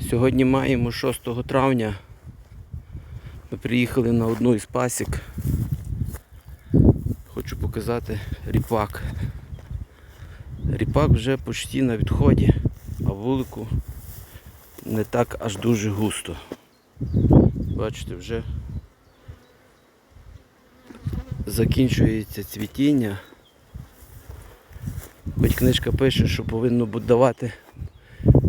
Сьогодні маємо 6 травня. Ми приїхали на одну із пасік. Хочу показати ріпак. Ріпак вже почти на відході, а вулику не так аж дуже густо. Бачите, вже закінчується цвітіння. Хоч книжка пише, що повинно давати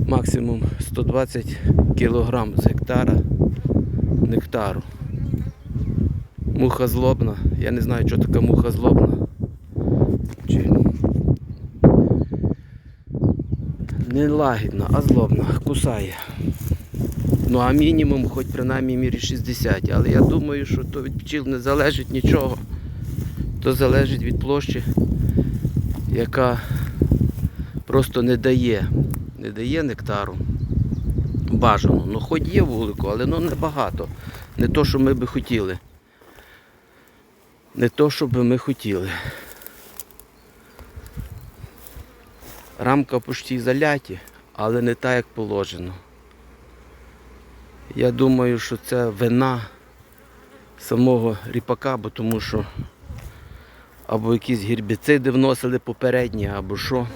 максимум 120 кг з гектара нектару. Муха злобна. Я не знаю, що така муха злобна. Чи... Не лагідна, а злобна, кусає. Ну а мінімум хоч принаймні мірі 60. Але я думаю, що то від пчіл не залежить нічого. То залежить від площі, яка просто не дає, не дає нектару. Бажано. Ну хоч є вулику, але ну небагато. Не то, що ми би хотіли. Не то, що би ми хотіли. Рамка почти заляті, але не так, як положено. Я думаю, що це вина самого ріпака, бо тому що або якісь гербіциди вносили попередні, або що.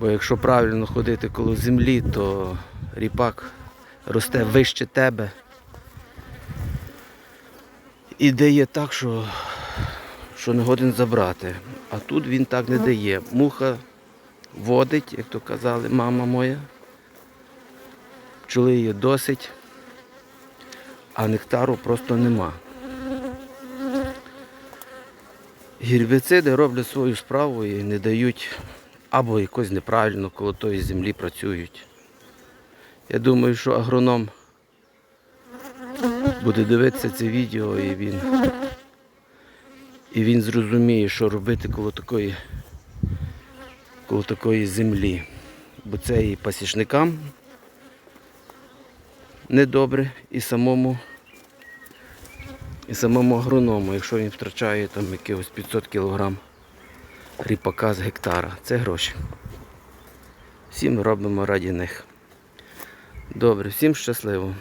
Бо якщо правильно ходити коло землі, то ріпак росте вище тебе. І дає так, що, що не годен забрати. А тут він так не дає. Муха водить, як то казали, мама моя. Пчоли є досить, а нектару просто нема. Гербіциди роблять свою справу і не дають або якось неправильно коло тої землі працюють. Я думаю, що агроном буде дивитися це відео і він, і він зрозуміє, що робити коло такої, коло такої землі. Бо це і пасічникам недобре, і самому, і самому агроному, якщо він втрачає там якихось 500 кілограм ріпака з гектара. Це гроші. Всім робимо раді них. Добре, всім щасливо.